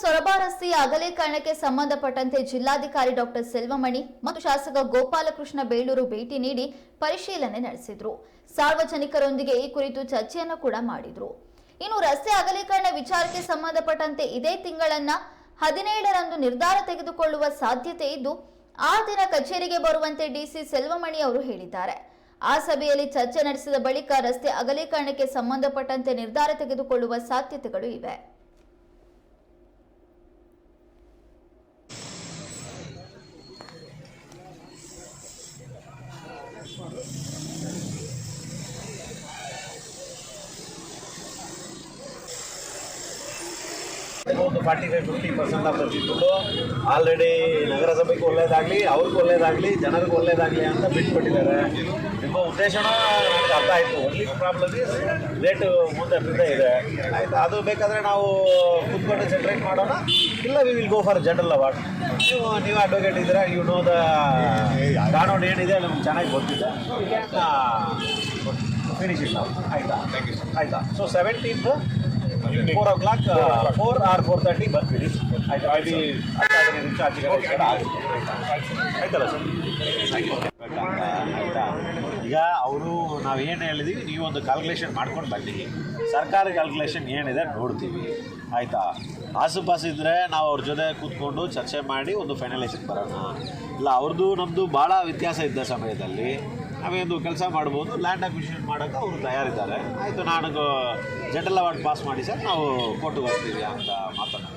ಸೊರಬ ರಸ್ತೆಯ ಅಗಲೀಕರಣಕ್ಕೆ ಸಂಬಂಧಪಟ್ಟಂತೆ ಜಿಲ್ಲಾಧಿಕಾರಿ ಡಾಕ್ಟರ್ ಸೆಲ್ವಮಣಿ ಮತ್ತು ಶಾಸಕ ಗೋಪಾಲಕೃಷ್ಣ ಬೇಳೂರು ಭೇಟಿ ನೀಡಿ ಪರಿಶೀಲನೆ ನಡೆಸಿದ್ರು. ಸಾರ್ವಜನಿಕರೊಂದಿಗೆ ಈ ಕುರಿತು ಚರ್ಚೆಯನ್ನು ಕೂಡ ಮಾಡಿದ್ರು. ಇನ್ನು ರಸ್ತೆ ಅಗಲೀಕರಣ ವಿಚಾರಕ್ಕೆ ಸಂಬಂಧಪಟ್ಟಂತೆ ಇದೇ ತಿಂಗಳನ್ನ ಹದಿನೇಳರಂದು ನಿರ್ಧಾರ ತೆಗೆದುಕೊಳ್ಳುವ ಸಾಧ್ಯತೆ ಇದ್ದು, ಆ ದಿನ ಕಚೇರಿಗೆ ಬರುವಂತೆ ಡಿಸಿ ಸೆಲ್ವಮಣಿ ಅವರು ಹೇಳಿದ್ದಾರೆ. ಆ ಸಭೆಯಲ್ಲಿ ಚರ್ಚೆ ನಡೆಸಿದ ಬಳಿಕ ರಸ್ತೆ ಅಗಲೀಕರಣಕ್ಕೆ ಸಂಬಂಧಪಟ್ಟಂತೆ ನಿರ್ಧಾರ ತೆಗೆದುಕೊಳ್ಳುವ ಸಾಧ್ಯತೆಗಳು ಇವೆ. ಒಂದು forty five fifty percent of the already ನಗರಸಭೆಗೆ ಒಳ್ಳೇದಾಗಲಿ ಅವ್ರಿಗೆ ಒಳ್ಳೇದಾಗಲಿ ಜನರಿಗೆ ಒಳ್ಳೇದಾಗಲಿ ಅಂತ ಬಿಟ್ಬಿಟ್ಟಿದ್ದಾರೆ. ನಿಮ್ಮ ಉದ್ದೇಶನ ನನಗೆ ಅರ್ಥ ಆಯಿತು. ಒನ್ಲಿ ಪ್ರಾಬ್ಲಮ್ ಇಸ್ ರೇಟ್ ಮುಂದೆ ಮುಂದೆ ಇದೆ. ಆಯಿತು? ಅದು ಬೇಕಾದರೆ ನಾವು ಕುತ್ಕೊಂಡು ಸೆಟ್ರೇಟ್ ಮಾಡೋಣ. ಇಲ್ಲ we will go for general award ನೀವು ನೀವು ಅಡ್ವೊಕೇಟ್ ಇದ್ದೀರಾ? ಯು ನೋ ದ ಕಾನೂನು ಏನಿದೆ ನಮ್ಗೆ ಚೆನ್ನಾಗಿ ಗೊತ್ತಿದೆ. ಫಿನಿಶ್ ಇಲ್ಲ ಆಯಿತಾ? ಆಯಿತಾ? So seventeenth four o'clock four or four thirty ಬರ್ತೀವಿ ಆಯ್ತು? ಅಲ್ಲಿ ಆಚೆ. ಆಯ್ತಲ್ಲ ಸರ್? ಆಯ್ತಾ? ಈಗ ಅವರು ನಾವು ಏನು ಹೇಳಿದೀವಿ ನೀವು ಒಂದು ಕ್ಯಾಲ್ಕುಲೇಷನ್ ಮಾಡ್ಕೊಂಡು ಬನ್ನಿ. ಸರ್ಕಾರಿ ಕ್ಯಾಲ್ಕುಲೇಷನ್ ಏನಿದೆ ನೋಡ್ತೀವಿ. ಆಯಿತಾ? ಆಸುಪಾಸು ಇದ್ದರೆ ನಾವು ಅವ್ರ ಜೊತೆ ಕೂತ್ಕೊಂಡು ಚರ್ಚೆ ಮಾಡಿ ಒಂದು ಫೈನಲೈಸಿಗೆ ಬರೋಣ. ಇಲ್ಲ ಅವ್ರದ್ದು ನಮ್ಮದು ಭಾಳ ವ್ಯತ್ಯಾಸ ಇದ್ದ ಸಮಯದಲ್ಲಿ. ನಾವೇನು ಕೆಲಸ ಮಾಡ್ಬೋದು. ಲ್ಯಾಂಡ್ ಅಕ್ವಿಷನ್ ಮಾಡೋಕೆ ಅವರು ತಯಾರಿದ್ದಾರೆ. ಆಯಿತು ನಾನು ಜನರಲ್ ಅವಾರ್ಡ್ ಪಾಸ್ ಮಾಡಿ ಸರ್, ನಾವು ಕೋರ್ಟ್ಗೆ ಹೋಗ್ತೀವಿ ಅಂತ ಮಾತನಾಡ